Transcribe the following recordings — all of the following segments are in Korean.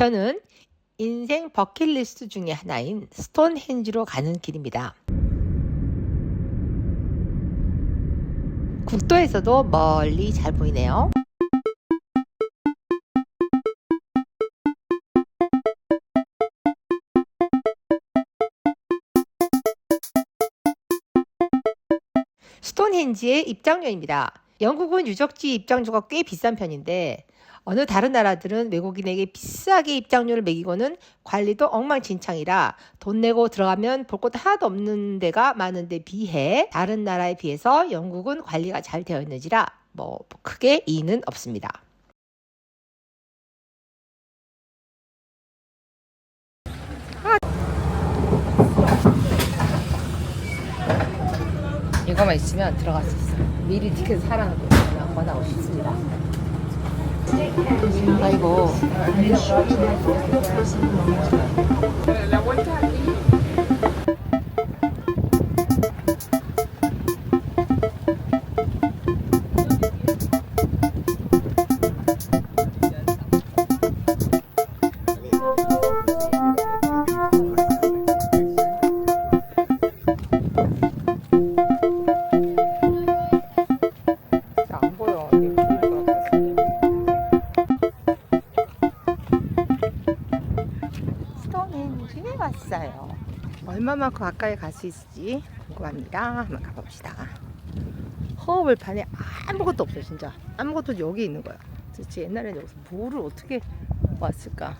저는 인생 버킷리스트 중에 하나인 스톤헨지로 가는 길입니다. 국도에서도 멀리 잘 보이네요. 스톤헨지의 입장료입니다. 영국은 유적지 입장료가 꽤 비싼 편인데 어느 다른 나라들은 외국인에게 비싸게 입장료를 매기고는 관리도 엉망진창이라 돈 내고 들어가면 볼것 하나도 없는 데가 많은데 비해 다른 나라에 비해서 영국은 관리가 잘 되어 있는지라 뭐 크게 이의는 없습니다. 이거만 있으면 들어갈 수 있어요. 미리 티켓 사라는 거 권하고 싶습니다. 아이고. 가까이 갈 수 있을지 궁금합니다. 한번 가봅시다. 허허벌판에 아무것도 없어 진짜. 아무것도 여기 있는 거야. 도대체 옛날에 여기서 뭐를 어떻게 왔을까?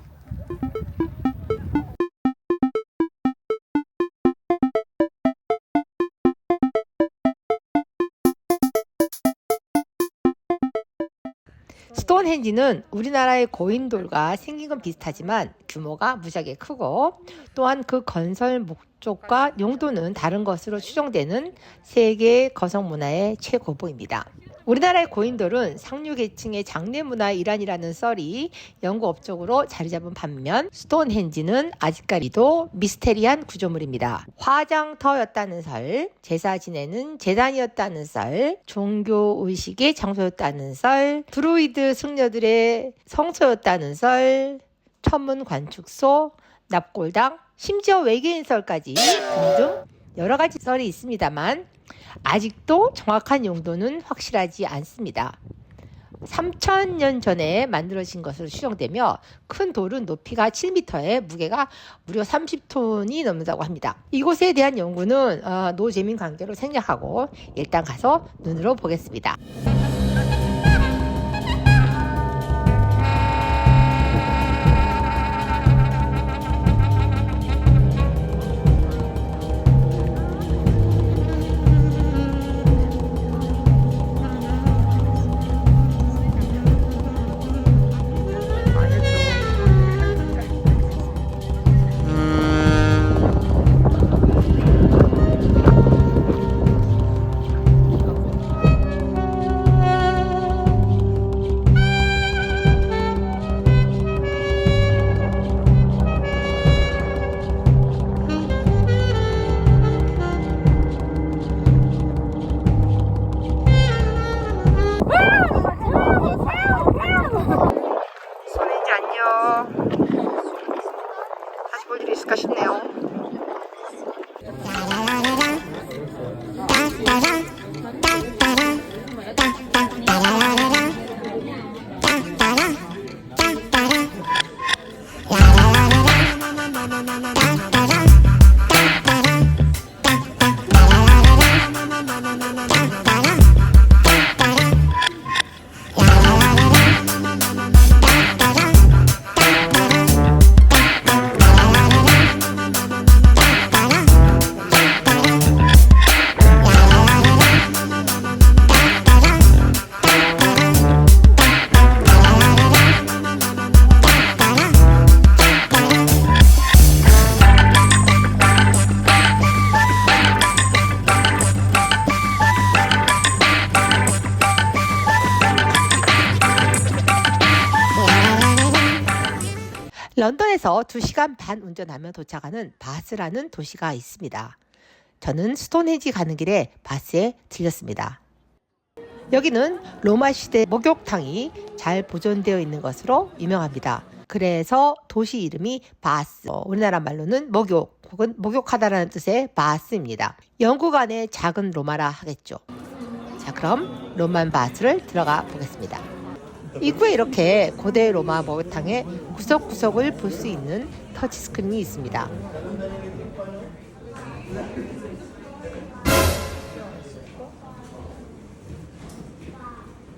스톤헨지는 우리나라의 고인돌과 생긴 건 비슷하지만 규모가 무지하게 크고 또한 그 건설 목적과 용도는 다른 것으로 추정되는 세계 거성 문화의 최고봉입니다. 우리나라의 고인돌은 상류 계층의 장례 문화의 일환이라는 썰이 연구 업적으로 자리 잡은 반면 스톤헨지는 아직까지도 미스테리한 구조물입니다. 화장터였다는 설, 제사 지내는 재단이었다는 썰, 종교 의식의 장소였다는 썰, 드루이드 승려들의 성소였다는 썰, 천문 관축소, 납골당, 심지어 외계인 썰까지 등등 여러 가지 썰이 있습니다만 아직도 정확한 용도는 확실하지 않습니다. 3,000년 전에 만들어진 것으로 추정되며 큰 돌은 높이가 7m에 무게가 무려 30톤이 넘는다고 합니다. 이곳에 대한 연구는 어, 노재민 관계로 생략하고 일단 가서 눈으로 보겠습니다. 런던에서 2시간 반 운전하며 도착하는 바스라는 도시가 있습니다. 저는 스톤헤지 가는 길에 바스에 들렸습니다. 여기는 로마 시대 목욕탕이 잘 보존되어 있는 것으로 유명합니다. 그래서 도시 이름이 바스. 어, 우리나라 말로는 목욕 혹은 목욕하다라는 뜻의 바스입니다. 영국 안에 작은 로마라 하겠죠. 자, 그럼 로만 바스를 들어가 보겠습니다. 입구에 이렇게 고대 로마 목욕탕의 구석구석을 볼 수 있는 터치스크린이 있습니다.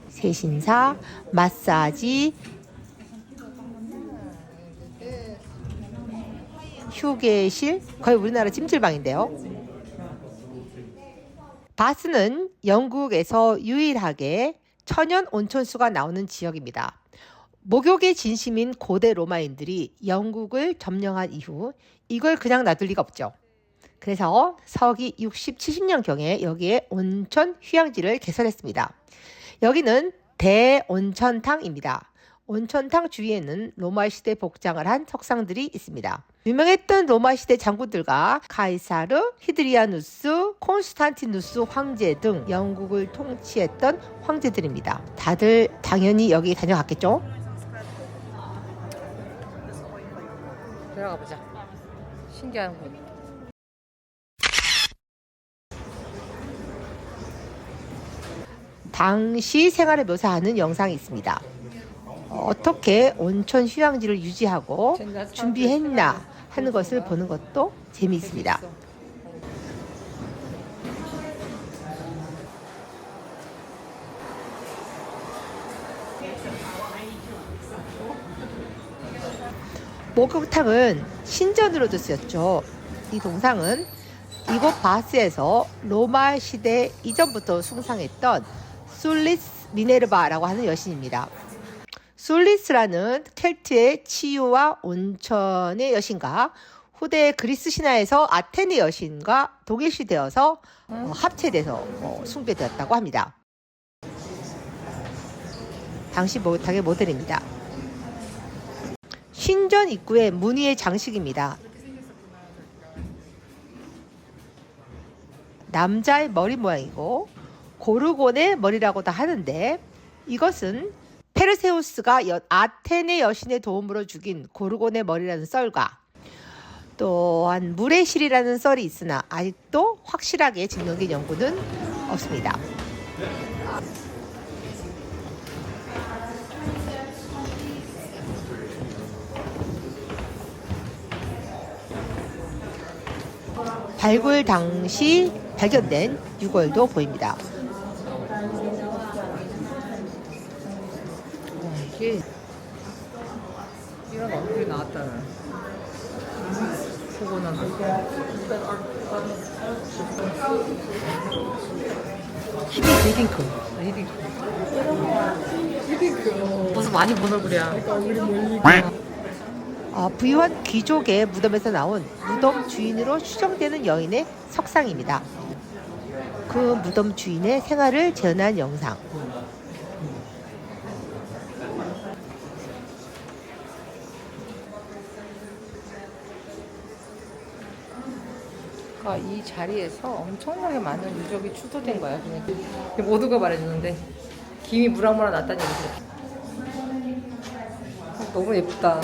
세신사, 마사지, 휴게실, 거의 우리나라 찜질방인데요. 바스는 영국에서 유일하게 천연 온천수가 나오는 지역입니다. 목욕의 진심인 고대 로마인들이 영국을 점령한 이후 이걸 그냥 놔둘 리가 없죠. 그래서 서기 60, 70년경에 여기에 온천 휴양지를 개설했습니다. 여기는 대온천탕입니다. 온천탕 주위에는 로마 시대 복장을 한 석상들이 있습니다. 유명했던 로마 시대 장군들과 카이사르, 히드리아누스, 콘스탄티누스 황제 등 영국을 통치했던 황제들입니다. 다들 당연히 여기 다녀갔겠죠? 들어가 보자. 신기한 곳. 당시 생활을 묘사하는 영상이 있습니다. 어, 어떻게 온천 휴양지를 유지하고 준비했나 하는 것을 보는 것도 재미있습니다. 목욕탕은 신전으로도 쓰였죠. 이 동상은 이곳 바스에서 로마 시대 이전부터 숭상했던 술리스 미네르바라고 하는 여신입니다. 술리스라는 켈트의 치유와 온천의 여신과 후대 그리스 신화에서 아테네 여신과 동일시 되어서 어, 합체돼서 어, 숭배되었다고 합니다. 당시 목욕탕의 모델입니다. 신전 입구의 무늬의 장식입니다. 남자의 머리 모양이고 고르곤의 머리라고도 하는데 이것은 페르세우스가 여- 아테네 여신의 도움으로 죽인 고르곤의 머리라는 썰과 또한 물의 실이라는 썰이 있으나 아직도 확실하게 증명된 연구는 없습니다. 발굴 당시 발견된 유골도 보입니다. 와, 이게 이런 얼굴이 나왔다는. 보고는 힘이 되게 큰. 히딩크. 히딩크. 무슨 많이 본 얼굴이야. 어, 부유한 귀족의 무덤에서 나온 무덤 주인으로 추정되는 여인의 석상입니다. 그 무덤 주인의 생활을 재현한 영상. 그러니까 이 자리에서 엄청나게 많은 유적이 추도된 거야. 그냥 모두가 말해주는데 김이 무랑무랑 났다는 얘기지. 너무 예쁘다.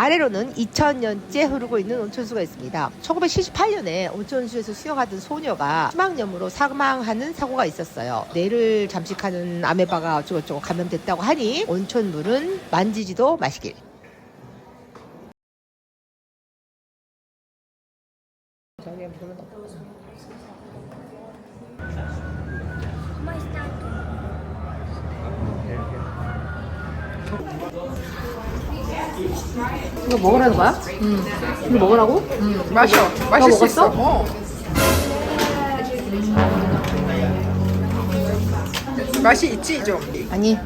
아래로는 2000년째 흐르고 있는 온천수가 있습니다. 1978년에 온천수에서 수영하던 소녀가 희망염으로 사망하는 사고가 있었어요. 뇌를 잠식하는 아메바가 어쩌고저쩌고 감염됐다고 하니 온천물은 만지지도 마시길. 이거 먹으라는 거야? 응. 이거 먹으라고? 응. 마셔. 마실 수? 있어. 어. 맛이 있지 좀. 아니.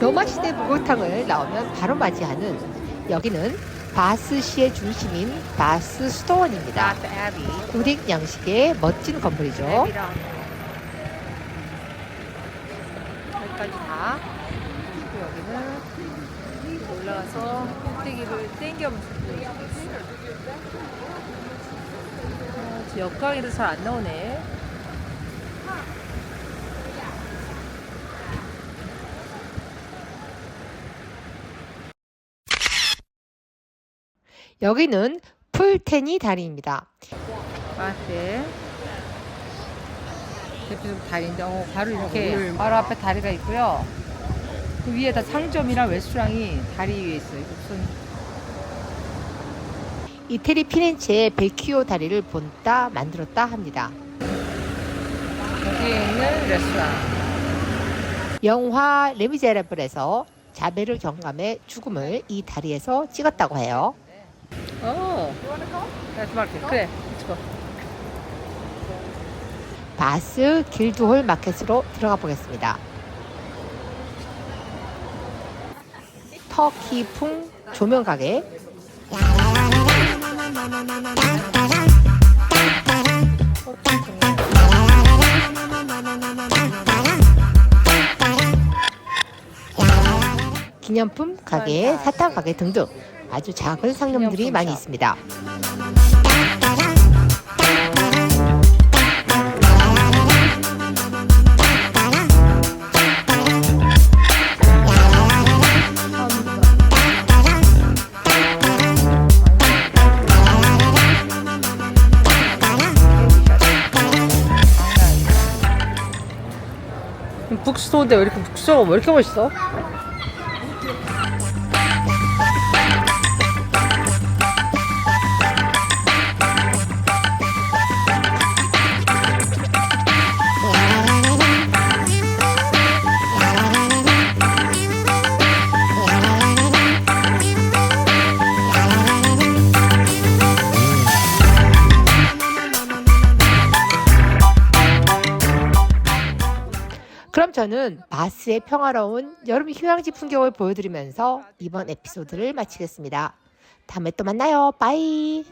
로마 시대 목욕탕을 나오면 바로 맞이하는 여기는 바스시의 중심인 바스 수도원입니다. 구릭 양식의 멋진 건물이죠. 위에까지 다. 올라가서 꼭대기를 있어요. 어, 저 역광이도 잘 안 나오네. 여기는 풀테니 다리입니다. 맞대. 대표적 다리인데, 어, 바로 이렇게 바로 앞에 다리가 있고요. 그 위에다 상점이랑 레스토랑이 다리 위에 있어요. 무슨 이태리 피렌체의 벨키오 다리를 본따 만들었다 합니다. 여기에 있는 레스토랑. 영화 레미제라블에서 자베를 경감해 죽음을 이 다리에서 찍었다고 해요. 어. 마켓. 그래. 바스 길드홀 마켓으로 들어가 보겠습니다. 터키풍 조명 가게 기념품 가게, 사탕 가게 등등 아주 작은 상점들이 많이 샵. 있습니다. 북스토어인데 왜 이렇게 북스토어가 왜 이렇게 멋있어? 오늘은 마스의 평화로운 여름 휴양지 풍경을 보여드리면서 이번 에피소드를 마치겠습니다. 다음에 또 만나요. 빠이.